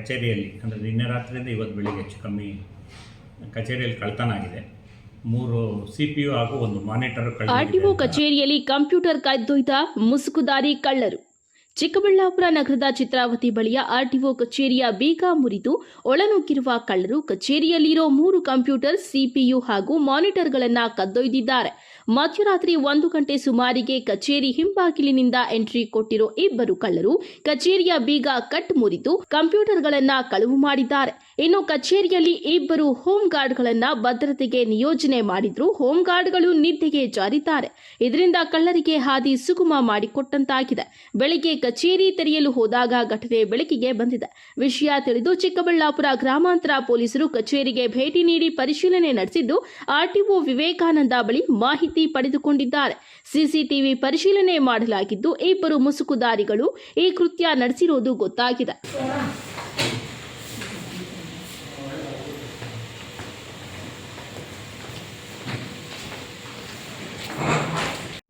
ಕಚೇರಿಯಲ್ಲಿ, ಅಂದರೆ ನಿನ್ನೆ ರಾತ್ರಿಯಿಂದ ಇವತ್ತು ಬೆಳಿಗ್ಗೆ ಹೆಚ್ಚು ಕಮ್ಮಿ ಕಚೇರಿಯಲ್ಲಿ ಕಳ್ತನ ಆಗಿದೆ ಮೂರು ಯು ಹಾಗೂ ಒಂದು ಮಾನಿಟರ್ ಆರ್ಟಿಒ ಕಚೇರಿಯಲ್ಲಿ ಕಂಪ್ಯೂಟರ್ ಕದ್ದೊಯ್ದ ಮುಸುಕುದಾರಿ ಕಳ್ಳರು. ಚಿಕ್ಕಬಳ್ಳಾಪುರ ನಗರದ ಚಿತ್ರಾವತಿ ಬಳಿಯ ಆರ್ಟಿಒ ಕಚೇರಿಯ ಬೀಗ ಮುರಿದು ಒಳನುಗ್ಗಿರುವ ಕಳ್ಳರು ಕಚೇರಿಯಲ್ಲಿರೋ ಮೂರು ಕಂಪ್ಯೂಟರ್, ಸಿಪಿಯು ಹಾಗೂ ಮಾನಿಟರ್ಗಳನ್ನು ಕದ್ದೊಯ್ದಿದ್ದಾರೆ. ಮಧ್ಯರಾತ್ರಿ ಒಂದು ಗಂಟೆ ಸುಮಾರಿಗೆ ಕಚೇರಿ ಹಿಂಬಾಗಿಲಿನಿಂದ ಎಂಟ್ರಿ ಕೊಟ್ಟಿರೋ ಇಬ್ಬರು ಕಳ್ಳರು ಕಚೇರಿಯ ಬೀಗ ಕಟ್ ಮುರಿದು ಕಂಪ್ಯೂಟರ್ಗಳನ್ನ ಕಳುವು ಮಾಡಿದ್ದಾರೆ. ಇನ್ನು ಕಚೇರಿಯಲ್ಲಿ ಇಬ್ಬರು ಹೋಮ್ ಗಾರ್ಡ್ಗಳನ್ನು ಭದ್ರತೆಗೆ ನಿಯೋಜನೆ ಮಾಡಿದ್ರು. ಹೋಮ್ ಗಾರ್ಡ್ಗಳು ನಿದ್ದೆಗೆ ಜಾರಿದ್ದಾರೆ. ಇದರಿಂದ ಕಳ್ಳರಿಗೆ ಹಾದಿ ಸುಗಮ ಮಾಡಿಕೊಟ್ಟಂತಾಗಿದೆ. ಬೆಳಿಗ್ಗೆ ಕಚೇರಿ ತೆರೆಯಲು ಹೋದಾಗ ಘಟನೆ ಬೆಳಕಿಗೆ ಬಂದಿದೆ. ವಿಷಯ ತಿಳಿದು ಚಿಕ್ಕಬಳ್ಳಾಪುರ ಗ್ರಾಮಾಂತರ ಪೊಲೀಸರು ಕಚೇರಿಗೆ ಭೇಟಿ ನೀಡಿ ಪರಿಶೀಲನೆ ನಡೆಸಿದ್ದು, ಆರ್ಟಿಒ ವಿವೇಕಾನಂದ ಬಳಿ ಮಾಹಿತಿ ಪಡೆದುಕೊಂಡಿದ್ದಾರೆ. ಸಿಸಿಟಿವಿ ಪರಿಶೀಲನೆ ಮಾಡಲಾಗಿದ್ದು, ಇಬ್ಬರು ಮುಸುಕುದಾರಿಗಳು ಈ ಕೃತ್ಯ ನಡೆಸಿರುವುದು ಗೊತ್ತಾಗಿದೆ.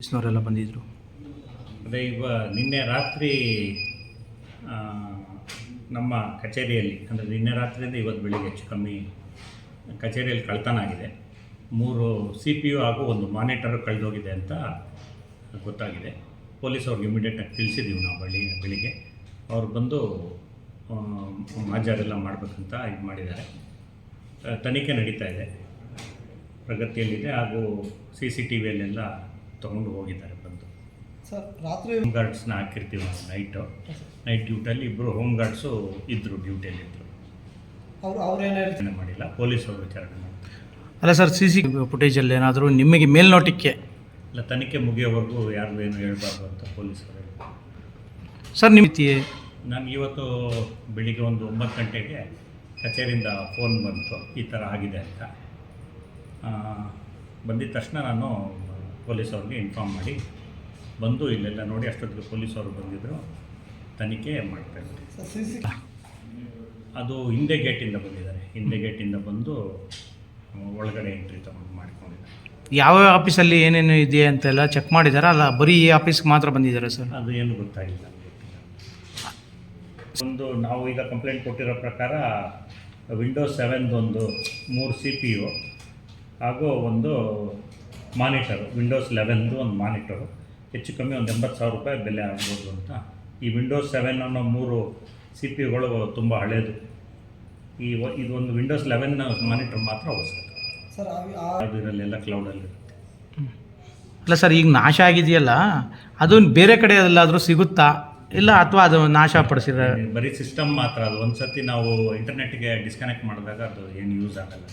ಪೊಲೀಸ್ನವರೆಲ್ಲ ಬಂದಿದ್ದರು ಅದೇ ಇವ ನಿನ್ನೆ ರಾತ್ರಿ ನಮ್ಮ ಕಚೇರಿಯಲ್ಲಿ, ಅಂದರೆ ನಿನ್ನೆ ರಾತ್ರಿಯಿಂದ ಇವತ್ತು ಬೆಳಿಗ್ಗೆ ಹೆಚ್ಚು ಕಮ್ಮಿ ಕಚೇರಿಯಲ್ಲಿ ಕಳ್ತನ ಆಗಿದೆ. ಮೂರು ಸಿ ಪಿ ಯು ಹಾಗೂ ಒಂದು ಮಾನಿಟರ್ ಕಳೆದೋಗಿದೆ ಅಂತ ಗೊತ್ತಾಗಿದೆ. ಪೊಲೀಸ್ ಅವ್ರಿಗೆ ಇಮಿಡಿಯೇಟಾಗಿ ತಿಳಿಸಿದ್ದೀವಿ ನಾವು ಬಳಿ, ಬೆಳಿಗ್ಗೆ. ಅವ್ರು ಬಂದು ಮಾಜಾರೆಲ್ಲ ಮಾಡಬೇಕಂತ ಇದು ಮಾಡಿದ್ದಾರೆ. ತನಿಖೆ ನಡೀತಾ ಇದೆ. ಪ್ರಗತಿಯಲ್ಲಿದೆ ಹಾಗೂ ಸಿ ಸಿ ಟಿ ವಿಯಲ್ಲೆಲ್ಲ ತೊಗೊಂಡು ಹೋಗಿದ್ದಾರೆ ಬಂದು. ಸರ್ ರಾತ್ರಿ ಹೋಮ್ ಗಾರ್ಡ್ಸ್ನ ಹಾಕಿರ್ತೀವಿ ನಾವು ನೈಟು ನೈಟ್ ಡ್ಯೂಟಲ್ಲಿ ಇಬ್ಬರು ಹೋಮ್ ಗಾರ್ಡ್ಸು ಇದ್ದರು ಡ್ಯೂಟಿಯಲ್ಲಿ ಇದ್ದರು ಅವರು ಅವ್ರೇನು ಇರ್ತಾನೆ ವಿಚಾರಣೆ ಮಾಡಿಲ್ಲ ಪೊಲೀಸರು ವಿಚಾರಣೆ ಅಲ್ಲ ಸರ್ ಸಿ ಸಿ ಫುಟೇಜಲ್ಲಿ ಏನಾದರೂ ನಿಮಗೆ ಮೇಲ್ನೋಟಕ್ಕೆ ಇಲ್ಲ ತನಿಖೆ ಮುಗಿಯೋವರೆಗೂ ಯಾರು ಏನು ಹೇಳಬಾರ್ದು ಅಂತ ಪೊಲೀಸರು ಹೇಳಿದ್ರು. ಸರ್ ನಿಮ್ಮ ನಾನು ಇವತ್ತು ಬೆಳಿಗ್ಗೆ ಒಂದು ಒಂಬತ್ತು ಗಂಟೆಗೆ ಕಚೇರಿಯಿಂದ ಫೋನ್ ಬಂತು ಈ ಥರ ಆಗಿದೆ ಅಂತ. ಆ, ಬಂದಿದ ತಕ್ಷಣ ನಾನು ಪೊಲೀಸವ್ರಿಗೆ ಇನ್ಫಾರ್ಮ್ ಮಾಡಿ. ಬಂದು ಇಲ್ಲೆಲ್ಲ ನೋಡಿ ಅಷ್ಟೊತ್ತಿಗೆ ಪೊಲೀಸವರು ಬಂದಿದ್ದರು ತನಿಖೆ ಮಾಡ್ತಾ ಸಿ ಅದು ಹಿಂದೆ ಗೇಟಿಂದ ಬಂದಿದ್ದಾರೆ. ಹಿಂದೆ ಗೇಟಿಂದ ಬಂದು ಒಳಗಡೆ ಎಂಟ್ರಿ ತಗೊಂಡು ಮಾಡ್ಕೊಂಡಿದ್ದಾರೆ. ಯಾವ ಆಫೀಸಲ್ಲಿ ಏನೇನು ಇದೆ ಅಂತೆಲ್ಲ ಚೆಕ್ ಮಾಡಿದ್ದಾರೆ ಅಲ್ಲ ಬರೀ ಈ ಆಫೀಸ್ಗೆ ಮಾತ್ರ ಬಂದಿದ್ದಾರೆ ಸರ್? ಅದು ಏನು ಗೊತ್ತಾಗಿಲ್ಲ ಒಂದು ನಾವು ಈಗ ಕಂಪ್ಲೇಂಟ್ ಕೊಟ್ಟಿರೋ ಪ್ರಕಾರ ವಿಂಡೋಸ್ ಸೆವೆನ್ದೊಂದು ಮೂರು ಸಿ ಪಿ ಯು ಹಾಗೂ ಒಂದು ಮಾನಿಟರು ವಿಂಡೋಸ್ ಲೆವೆನ್ದು ಒಂದು ಮಾನಿಟರು. ಹೆಚ್ಚು ಕಮ್ಮಿ ಒಂದು ಎಂಬತ್ತು ಸಾವಿರ ರೂಪಾಯಿ ಬೆಲೆ ಆಗ್ಬೋದು ಅಂತ. ಈ ವಿಂಡೋಸ್ ಸೆವೆನ್ ಅನ್ನೋ ಮೂರು ಸಿ ಪಿ ಯುಗಳು ತುಂಬ ಹಳೇದು. ಈ ಇದು ಇದೊಂದು ವಿಂಡೋಸ್ ಲೆವೆನ್ ಮಾನಿಟರ್ ಮಾತ್ರ ಹೊಸದು ಸರ್ ಆ- ಎಲ್ಲ ಅದು ಇದರಲ್ಲೆಲ್ಲ ಕ್ಲೌಡಲ್ಲಿರುತ್ತೆ ಅಲ್ಲ. ಸರ್ ಈಗ ನಾಶ ಆಗಿದೆಯಲ್ಲ ಅದು ಬೇರೆ ಕಡೆ ಎಲ್ಲಾದರೂ ಸಿಗುತ್ತಾ? ಇಲ್ಲ ಅಥವಾ ಅದು ನಾಶ ಪಡಿಸಿದ್ರೆ? ಬರೀ ಸಿಸ್ಟಮ್ ಮಾತ್ರ ಅದು ಒಂದು ಸರ್ತಿ ನಾವು ಇಂಟರ್ನೆಟ್ಗೆ ಡಿಸ್ಕನೆಕ್ಟ್ ಮಾಡಿದಾಗ ಅದು ಏನು ಯೂಸ್ ಆಗಲ್ಲ.